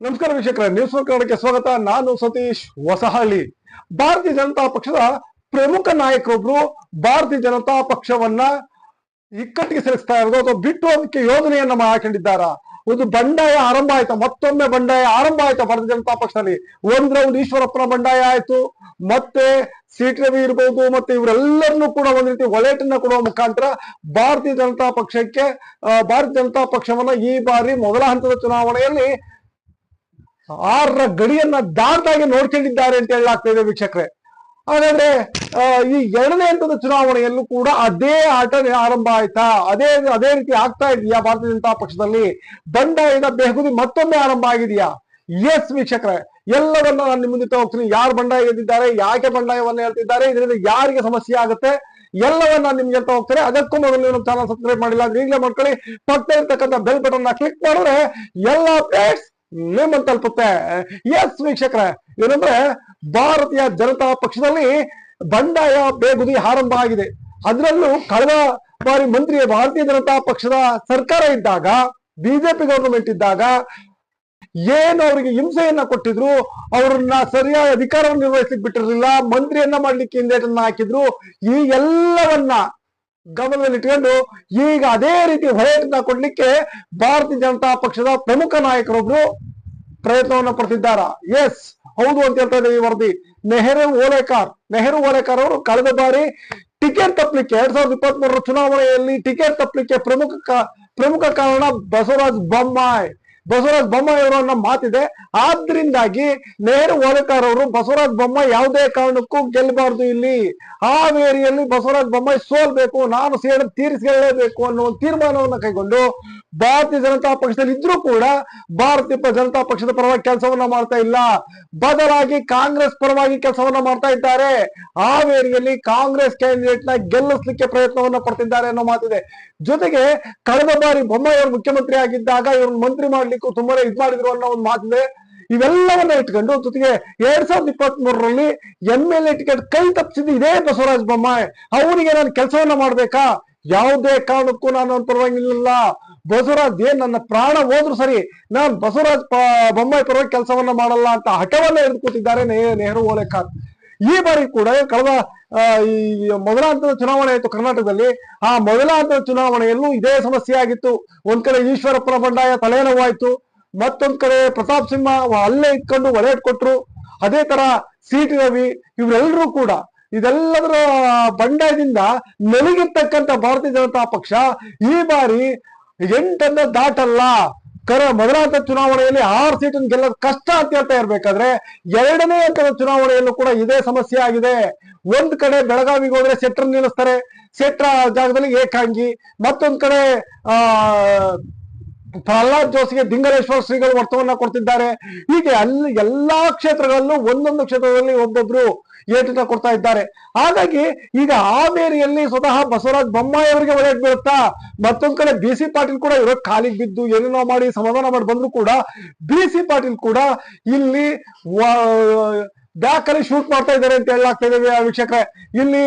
ನಮಸ್ಕಾರ ವೀಕ್ಷಕರೇ ನ್ಯೂಸ್ ಕನ್ನಡಕ್ಕೆ ಸ್ವಾಗತ. ನಾನು ಸತೀಶ್ ಹೊಸಹಳ್ಳಿ. ಭಾರತೀಯ ಜನತಾ ಪಕ್ಷದ ಪ್ರಮುಖ ನಾಯಕರೊಬ್ರು ಭಾರತೀಯ ಜನತಾ ಪಕ್ಷವನ್ನ ಇಕ್ಕಟ್ಟಿಗೆ ಸೇರಿಸ್ತಾ ಇರೋದು ಅಥವಾ ಬಿಟ್ಟು ಅದಕ್ಕೆ ಯೋಜನೆಯನ್ನ ಹಾಕೊಂಡಿದ್ದಾರ ಒಂದು ಬಂಡಾಯ ಆರಂಭ ಆಯ್ತಾ? ಮತ್ತೊಮ್ಮೆ ಬಂಡಾಯ ಆರಂಭ ಆಯ್ತಾ ಭಾರತೀಯ ಜನತಾ ಪಕ್ಷದಲ್ಲಿ? ಒಂದ್ ರೌಂಡ್ ಈಶ್ವರಪ್ಪನ ಬಂಡಾಯ ಆಯ್ತು. ಮತ್ತೆ ಸಿಟಿ ರವಿ ಇರ್ಬೋದು, ಮತ್ತೆ ಇವರೆಲ್ಲರನ್ನೂ ಕೂಡ ಒಂದ್ ರೀತಿ ಒಲೆಟನ್ನ ಕೊಡುವ ಮುಖಾಂತರ ಭಾರತೀಯ ಜನತಾ ಪಕ್ಷಕ್ಕೆ ಭಾರತೀಯ ಜನತಾ ಪಕ್ಷವನ್ನ ಈ ಬಾರಿ ಮೊದಲ ಹಂತದ ಚುನಾವಣೆಯಲ್ಲಿ ಆರರ ಗಡಿಯನ್ನ ದಾಟಾಗಿ ನೋಡ್ಕೊಂಡಿದ್ದಾರೆ ಅಂತ ಹೇಳಲಾಗ್ತಾ ಇದೆ ವೀಕ್ಷಕರೇ. ಹಾಗಾದ್ರೆ ಈ ಎರಡನೇ ಹಂತದ ಚುನಾವಣೆಯಲ್ಲೂ ಕೂಡ ಅದೇ ಆಟ ಆರಂಭ ಆಯ್ತಾ? ಅದೇ ಅದೇ ರೀತಿ ಆಗ್ತಾ ಇದೆಯಾ ಭಾರತೀಯ ಜನತಾ ಪಕ್ಷದಲ್ಲಿ? ಬಂಡಾಯದ ಬೆಹಗುದಿ ಮತ್ತೊಮ್ಮೆ ಆರಂಭ ಆಗಿದೆಯಾ? ಎಸ್ ವೀಕ್ಷಕರೇ. ಎಲ್ಲವನ್ನ ನಾನು ನಿಮ್ಮ ಮುಂದೆ ಹೋಗ್ತೀನಿ ಯಾರು ಬಂಡಾಯ ಎದ್ದಿದ್ದಾರೆ ಯಾಕೆ ಬಂಡಾಯವನ್ನು ಹೇಳ್ತಿದ್ದಾರೆ, ಇದರಿಂದ ಯಾರಿಗೆ ಸಮಸ್ಯೆ ಆಗುತ್ತೆ? ಎಲ್ಲವನ್ನ ನಾನು ನಿಮ್ಗೆ ಅಂತ ಹೋಗ್ತಾರೆ ಅದಕ್ಕೂ ಮೊದಲು ನಮ್ಮ ಚಾನಲ್ ಸಬ್ಸ್ಕ್ರೈಬ್ ಮಾಡಿಲ್ಲ ಅಂದ್ರೆ ಈಗಲೇ ಮಾಡ್ಕೊಳ್ಳಿ. ಪಕ್ಕ ಇರ್ತಕ್ಕಂಥ ಬೆಲ್ ಬಟನ್ ಕ್ಲಿಕ್ ಮಾಡಿದ್ರೆ ಎಲ್ಲ ಅಪ್ಡೇಟ್ಸ್ ನಿಮ್ಮನ್ನು ತಲುಪುತ್ತೆ ಎಸ್ ವೀಕ್ಷಕರ. ಏನಂದ್ರೆ, ಭಾರತೀಯ ಜನತಾ ಪಕ್ಷದಲ್ಲಿ ಬಂಡಾಯ ಬೇಗುದಿ ಆರಂಭ ಆಗಿದೆ. ಅದರಲ್ಲೂ ಕಳೆದ ಬಾರಿ ಮಂತ್ರಿ ಭಾರತೀಯ ಜನತಾ ಪಕ್ಷದ ಸರ್ಕಾರ ಇದ್ದಾಗ ಬಿಜೆಪಿ ಗವರ್ನಮೆಂಟ್ ಇದ್ದಾಗ, ಏನು ಅವರಿಗೆ ಹಿಂಸೆಯನ್ನ ಕೊಟ್ಟಿದ್ರು, ಅವ್ರನ್ನ ಸರಿಯಾದ ಅಧಿಕಾರವನ್ನು ನಿರ್ವಹಿಸಲಿಕ್ಕೆ ಬಿಟ್ಟಿರಲಿಲ್ಲ, ಮಂತ್ರಿಯನ್ನ ಮಾಡ್ಲಿಕ್ಕೆ ಹಿಂದೇಟನ್ನ ಹಾಕಿದ್ರು, ಈ ಎಲ್ಲವನ್ನ ಗಮನದಲ್ಲಿಟ್ಕೊಂಡು ಈಗ ಅದೇ ರೀತಿ ಹೊಳೆಯನ್ನ ಕೊಡ್ಲಿಕ್ಕೆ ಭಾರತೀಯ ಜನತಾ ಪಕ್ಷದ ಪ್ರಮುಖ ನಾಯಕರೊಬ್ರು ಪ್ರಯತ್ನವನ್ನ ಪಡ್ತಿದ್ದಾರ? ಎಸ್ ಹೌದು ಅಂತ ಹೇಳ್ತಾ ಇದ್ದೇವೆ ಈ ವರದಿ. ನೆಹರು ಓಲೇಕಾರ್. ನೆಹರು ಓಲೇಕಾರ್ ಅವರು ಕಳೆದ ಬಾರಿ ಟಿಕೆಟ್ ತಪ್ಪಲಿಕ್ಕೆ ಎರಡ್ ಸಾವಿರದ ಇಪ್ಪತ್ತ್ ಚುನಾವಣೆಯಲ್ಲಿ ಟಿಕೆಟ್ ತಪ್ಪಲಿಕ್ಕೆ ಪ್ರಮುಖ ಪ್ರಮುಖ ಕಾರಣ ಬಸವರಾಜ್ ಬೊಮ್ಮಾಯಿ. ಬಸವರಾಜ್ ಬೊಮ್ಮಾಯಿ ಅವರು ಅನ್ನೋ ಮಾತಿದೆ. ಆದ್ರಿಂದಾಗಿ ನೆಹರು ಓಲೇಕಾರ್ ಅವರು ಬಸವರಾಜ್ ಬೊಮ್ಮಾಯಿ ಯಾವುದೇ ಕಾರಣಕ್ಕೂ ಗೆಲ್ಲಬಾರ್ದು ಇಲ್ಲಿ. ಹಾವೇರಿಯಲ್ಲಿ ಬಸವರಾಜ್ ಬೊಮ್ಮಾಯಿ ಸೋಲ್ಬೇಕು, ನಾನು ಸೇಡ ತೀರಿಸಿಕೊಳ್ಳಲೇಬೇಕು ಅನ್ನೋ ಒಂದು ತೀರ್ಮಾನವನ್ನು ಕೈಗೊಂಡು ಭಾರತೀಯ ಜನತಾ ಪಕ್ಷದಲ್ಲಿ ಇದ್ರೂ ಕೂಡ ಭಾರತೀಯ ಜನತಾ ಪಕ್ಷದ ಪರವಾಗಿ ಕೆಲಸವನ್ನ ಮಾಡ್ತಾ ಇಲ್ಲ. ಬದಲಾಗಿ ಕಾಂಗ್ರೆಸ್ ಪರವಾಗಿ ಕೆಲಸವನ್ನ ಮಾಡ್ತಾ ಇದ್ದಾರೆ. ಹಾವೇರಿಯಲ್ಲಿ ಕಾಂಗ್ರೆಸ್ ಕ್ಯಾಂಡಿಡೇಟ್ನ ಗೆಲ್ಲಿಸ್ಲಿಕ್ಕೆ ಪ್ರಯತ್ನವನ್ನ ಪಡ್ತಿದ್ದಾರೆ ಅನ್ನೋ ಮಾತಿದೆ. ಜೊತೆಗೆ ಕಳೆದ ಬಾರಿ ಬೊಮ್ಮಾಯಿ ಅವರು ಮುಖ್ಯಮಂತ್ರಿ ಆಗಿದ್ದಾಗ ಇವ್ರನ್ನ ಮಂತ್ರಿ ಮಾಡ್ಲಿಕ್ಕೂ ತುಂಬಾನೇ ಇದ್ ಮಾಡಿದ್ರು ಅನ್ನೋ ಒಂದು ಮಾತಿದೆ. ಇವೆಲ್ಲವನ್ನ ಇಟ್ಕೊಂಡು ಜೊತೆಗೆ ಎರಡ್ ಸಾವಿರದ ಇಪ್ಪತ್ತ್ ಮೂರರಲ್ಲಿ ಎಂ ಎಲ್ ಎ ಟಿಕೆಟ್ ಕೈ ತಪ್ಪಿಸಿದ್ದು ಇದೇ ಬಸವರಾಜ ಬೊಮ್ಮಾಯಿ. ಅವನಿಗೆ ನಾನು ಕೆಲಸವನ್ನ ಮಾಡ್ಬೇಕಾ? ಯಾವುದೇ ಕಾರಣಕ್ಕೂ ನಾನು ಪರವಾಗಿಲ್ಲ. ಬಸವರಾಜ್ ಏನ್ ನನ್ನ ಪ್ರಾಣ ಹೋದ್ರು ಸರಿ ನಾನ್ ಬಸವರಾಜ್ ಬೊಮ್ಮಾಯಿ ಪರವಾಗಿ ಕೆಲಸವನ್ನ ಮಾಡಲ್ಲ ಅಂತ ಹಠವನ್ನ ಹಿಡಿದು ಕೂತಿದ್ದಾರೆ ನೆಹರು ಓಲೇಕಾರ್. ಈ ಬಾರಿ ಕೂಡ ಕಳೆದ ಈ ಮೊದಲ ಹಂತದ ಚುನಾವಣೆ ಆಯಿತು ಕರ್ನಾಟಕದಲ್ಲಿ. ಆ ಮೊದಲ ಹಂತದ ಚುನಾವಣೆಯಲ್ಲೂ ಇದೇ ಸಮಸ್ಯೆ ಆಗಿತ್ತು. ಒಂದ್ ಕಡೆ ಈಶ್ವರಪ್ಪನ ಬಂಡಾಯ ತಲೆನೋವಾಯ್ತು. ಮತ್ತೊಂದ್ ಕಡೆ ಪ್ರತಾಪ್ ಸಿಂಹ ಅಲ್ಲೇ ಇಟ್ಕೊಂಡು ಒಲೆ ಕೊಟ್ರು. ಅದೇ ತರ ಸಿ ಟಿ ರವಿ ಇವರೆಲ್ಲರೂ ಕೂಡ ಇದೆಲ್ಲದರ ಬಂಡಾಯದಿಂದ ನಲಿಗಿರ್ತಕ್ಕಂಥ ಭಾರತೀಯ ಜನತಾ ಪಕ್ಷ ಈ ಬಾರಿ ಎಂಟನ್ನ ದಾಟಲ್ಲ. ಕರ ಮೊದಲ ಹಂತದ ಚುನಾವಣೆಯಲ್ಲಿ ಆರು ಸೀಟನ್ನು ಗೆಲ್ಲೋದು ಕಷ್ಟ ಅಂತ ಹೇಳ್ತಾ ಇರಬೇಕಾದ್ರೆ ಎರಡನೇ ಹಂತದ ಚುನಾವಣೆಯಲ್ಲೂ ಕೂಡ ಇದೇ ಸಮಸ್ಯೆ ಆಗಿದೆ. ಒಂದ್ ಕಡೆ ಬೆಳಗಾವಿಗೆ ಹೋದ್ರೆ ಸೆಟ್ರ್ ನಿಲ್ಲಿಸ್ತಾರೆ. ಸೆಟ್ರ ಜಾಗದಲ್ಲಿ ಏಕಾಂಗಿ. ಮತ್ತೊಂದ್ ಕಡೆ, ಆ ಪ್ರಹ್ಲಾದ್ ಜೋಶಿಗೆ ದಿಂಗಲೇಶ್ವರ ಶ್ರೀಗಳು ವರ್ತವನ್ನ ಕೊಡ್ತಿದ್ದಾರೆ. ಹೀಗೆ ಅಲ್ಲಿ ಎಲ್ಲಾ ಕ್ಷೇತ್ರಗಳಲ್ಲೂ ಒಂದೊಂದು ಕ್ಷೇತ್ರದಲ್ಲಿ ಒಬ್ಬೊಬ್ರು ಏಟನ್ನ ಕೊಡ್ತಾ ಇದ್ದಾರೆ. ಹಾಗಾಗಿ ಈಗ ಹಾವೇರಿಯಲ್ಲಿ ಸ್ವತಃ ಬಸವರಾಜ್ ಬೊಮ್ಮಾಯಿ ಅವರಿಗೆ ಒಳ್ಳೆ ಬೀಳುತ್ತಾ, ಮತ್ತೊಂದು ಕಡೆ ಬಿ ಸಿ ಪಾಟೀಲ್ ಕೂಡ ಇರೋ ಕಾಲಿಗೆ ಬಿದ್ದು ಏನೇನೋ ಮಾಡಿ ಸಮಾಧಾನ ಮಾಡಿ ಬಂದ್ರು ಕೂಡ ಬಿ ಸಿ ಪಾಟೀಲ್ ಕೂಡ ಇಲ್ಲಿ ದಾಖಲೆ ಶೂಟ್ ಮಾಡ್ತಾ ಇದ್ದಾರೆ ಅಂತ ಹೇಳಲಾಗ್ತಾ ಇದೆ ವೀಕ್ಷಕರೇ. ಇಲ್ಲಿ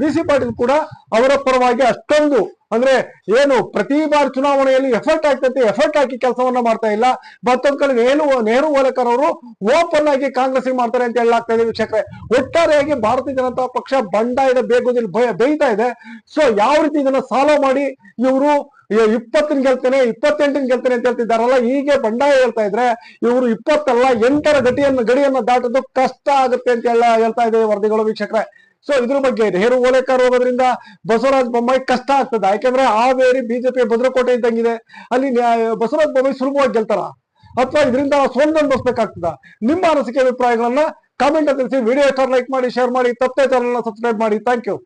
ಬಿ ಸಿ ಪಾಟೀಲ್ ಕೂಡ ಅವರ ಪರವಾಗಿ ಅಷ್ಟೊಂದು ಅಂದ್ರೆ ಏನು ಪ್ರತಿ ಬಾರಿ ಚುನಾವಣೆಯಲ್ಲಿ ಎಫರ್ಟ್ ಆಗ್ತೈತೆ ಎಫರ್ಟ್ ಹಾಕಿ ಕೆಲಸವನ್ನ ಮಾಡ್ತಾ ಇಲ್ಲ. ಮತ್ತೊಂದ್ ಕಡೆ ಏನು ನೆಹರು ಹೋಲಕರ್ ಅವರು ಓಪನ್ ಆಗಿ ಕಾಂಗ್ರೆಸ್ ಮಾಡ್ತಾರೆ ಅಂತ ಹೇಳಲಾಗ್ತಾ ಇದೆ ವೀಕ್ಷಕರೇ. ಒಟ್ಟಾರೆಯಾಗಿ ಭಾರತೀಯ ಜನತಾ ಪಕ್ಷ ಬಂಡಾಯದ ಬೇಗುದಲ್ಲಿ ಬೇಯ್ತಾ ಇದೆ. ಸೊ ಯಾವ ರೀತಿ ಇದನ್ನ ಸಾಲ್ವ್ ಮಾಡಿ ಇವರು ಇಪ್ಪತ್ತನ್ ಗೆಲ್ತೇನೆ, ಇಪ್ಪತ್ತೆಂಟನ್ ಗೆಲ್ತೇನೆ ಅಂತ ಹೇಳ್ತಿದ್ದಾರಲ್ಲ, ಹೀಗೆ ಬಂಡಾಯ ಹೇಳ್ತಾ ಇದ್ರೆ ಇವರು ಇಪ್ಪತ್ತಲ್ಲ, ಎಂಟರ ಗಡಿಯನ್ನು, ಗಡಿಯನ್ನ ದಾಟೋದು ಕಷ್ಟ ಆಗುತ್ತೆ ಅಂತ ಎಲ್ಲ ಹೇಳ್ತಾ ಇದೆ ವರದಿಗಳು ವೀಕ್ಷಕರೇ. ಸೊ ಇದ್ರ ಬಗ್ಗೆ ನೆಹರು ಓಲೇಕರ್ ಹೋಗೋದ್ರಿಂದ ಬಸವರಾಜ ಬೊಮ್ಮಾಯಿ ಕಷ್ಟ ಆಗ್ತದೆ. ಯಾಕಂದ್ರೆ ಹಾವೇರಿ ಬಿಜೆಪಿ ಭದ್ರಕೋಟೆ ಇದ್ದಂಗಿದೆ. ಅಲ್ಲಿ ಬಸವರಾಜ ಬೊಮ್ಮಾಯಿ ಸುಲಭವಾಗಿ ಗೆಲ್ತಾರ? ಅಥವಾ ಇದರಿಂದ ಸೋಲ್ ಅನ್ಭವಿಸ್ಬೇಕಾಗ್ತದ? ನಿಮ್ಮ ಅನಿಸಿಕೆ ಅಭಿಪ್ರಾಯಗಳನ್ನ ಕಾಮೆಂಟ್ ತಿಳಿಸಿ. ವಿಡಿಯೋ ಲೈಕ್ ಮಾಡಿ ಶೇರ್ ಮಾಡಿ. ತಪ್ಪೇ ಚಾನಲ್ ಸಬ್ಸ್ಕ್ರೈಬ್ ಮಾಡಿ. Thank you